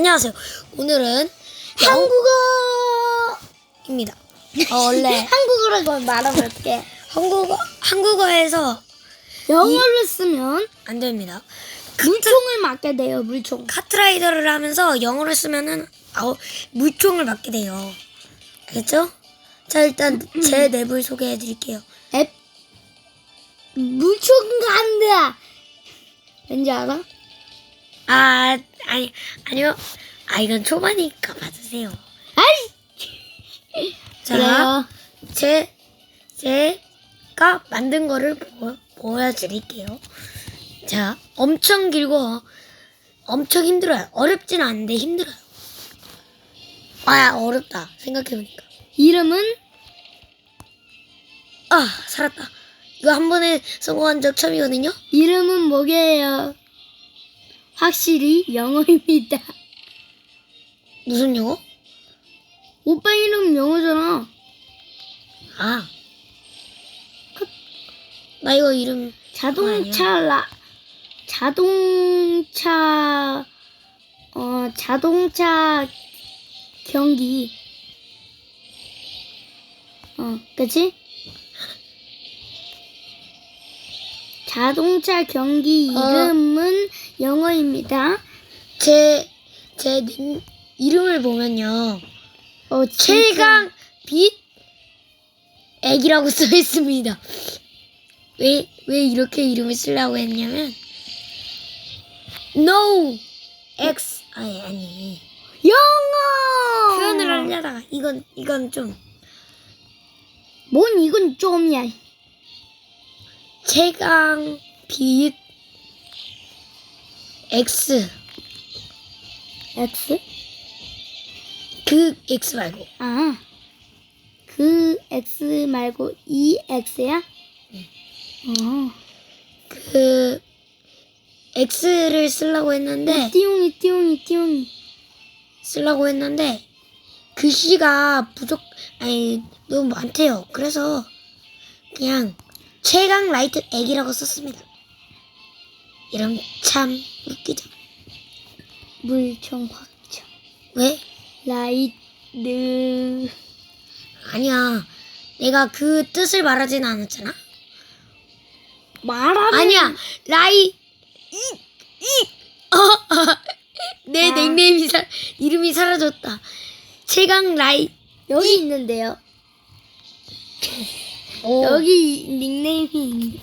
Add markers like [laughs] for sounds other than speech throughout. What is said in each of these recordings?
안녕하세요. 오늘은 한국어입니다. 어, 원래 [laughs] 말하면 어떡해? 한국어 한국어에서 영어를 쓰면 안 됩니다. 물총을 맞게 돼요, 물총. 카트라이더를 하면서 영어를 쓰면은 아우 물총을 맞게 돼요. 알겠죠? 자 일단 제 랩을 소개해 드릴게요. 앱. 물총 간다! 왠지 알아? 아 아니 아니요. 아 이건 초반이니까 봐주세요. 아이! [laughs] 자. 제 제가 만든 거를 보, 보여드릴게요. 자, 엄청 길고 엄청 힘들어요. 어렵진 않은데 힘들어요. 아, 어렵다. 생각해보니까. 이름은 아, 살았다. 이거 한 번에 성공한 적 처음이거든요. 이름은 뭐게요? 확실히 영어입니다. 무슨 영어? 오빠 이름 영어잖아. 아, 나 이거 이름 자동차 라 자동차 어 자동차 경기 어 그치? 자동차 경기 어. 이름은 영어입니다. 제, 제 닉, 이름을 보면요. 어 최강 빛 액이라고 [laughs] 써 있습니다. 왜, 왜 이렇게 이름을 쓰려고 했냐면, no, x, 아니, 아니. 영어 표현을 하려다가, 이건, 이건 좀, 뭔 이건 좀이야. 최강 빛 x, X? 그 x 말고, 아, 그 X 말고 이 X야? 어. 그, x를 쓰려고 했는데, 띠용이 띠용이 띠용이. 쓰려고 했는데 글씨가 부족 아니 너무 많대요. 그래서 그냥 최강 라이트 액이라고 썼습니다. 이름 참 웃기죠. 물총 확정. 왜? 라이트. 아니야. 내가 그 뜻을 말하진 않았잖아. 말하면. 아니야. 라이 이이 어. 내 아. 닉네임이 사, 이름이 사라졌다. 최강 라이 여기 있는데요. 오. 여기 닉네임이 있-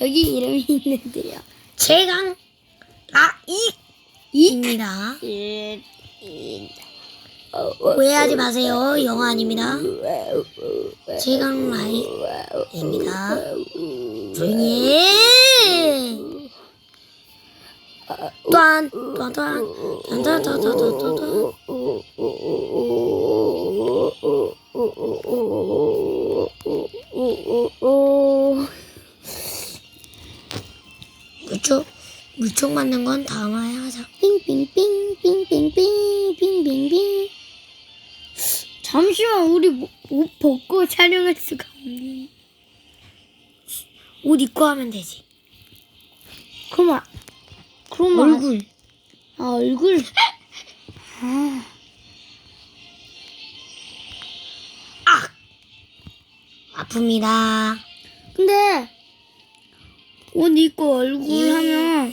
여기 이름이 있는데요. 최강 라이입니다. 이- 이- 오해하지 마세요. 영어 아닙니다. 최강 라이입니다. 조용히 해. 또한 또한 또한 또한 또한 또한 또한 또한 물총 물총 맞는 건 다음에 하자. 빙빙빙 빙빙빙 빙빙빙. 잠시만 우리 뭐- 옷 벗고 촬영할 수가 없니? 옷 입고 하면 되지. 그만. 그러면 얼굴. 아 얼굴. [laughs] 아. 아 아픕니다. 근데 옷 입고 얼굴 하면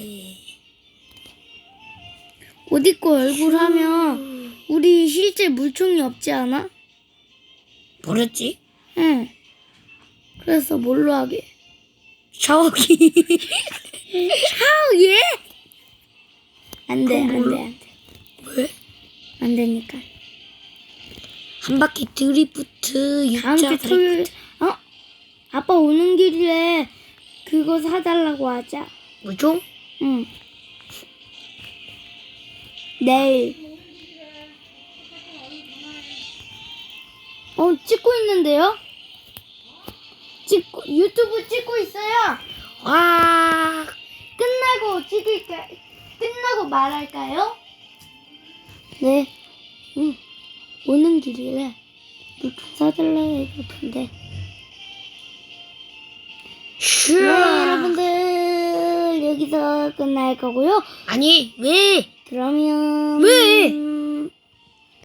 옷 입고 얼굴 하면 우리 실제 물총이 없지 않아? 버렸지? 응. 그래서 뭘로 하게? 샤워기. 아우 [laughs] 예? 안돼 안 돼 안 돼 왜? 안 되니까. 한 바퀴 드리프트, 다음 육자 주 토요일 드리프트. 어? 아빠 오는 길에 그거 사달라고 하자. 물총? 응. 내일. 어, 찍고 있는데요? 찍고, 유튜브 찍고 있어요. 와. 끝나고 찍을까, 끝나고 말할까요? 네. 응. 오는 길이래. 물품 사달라고 했는데. 슈. 여기서 끝날 거고요. 아니, 왜? 그러면 왜?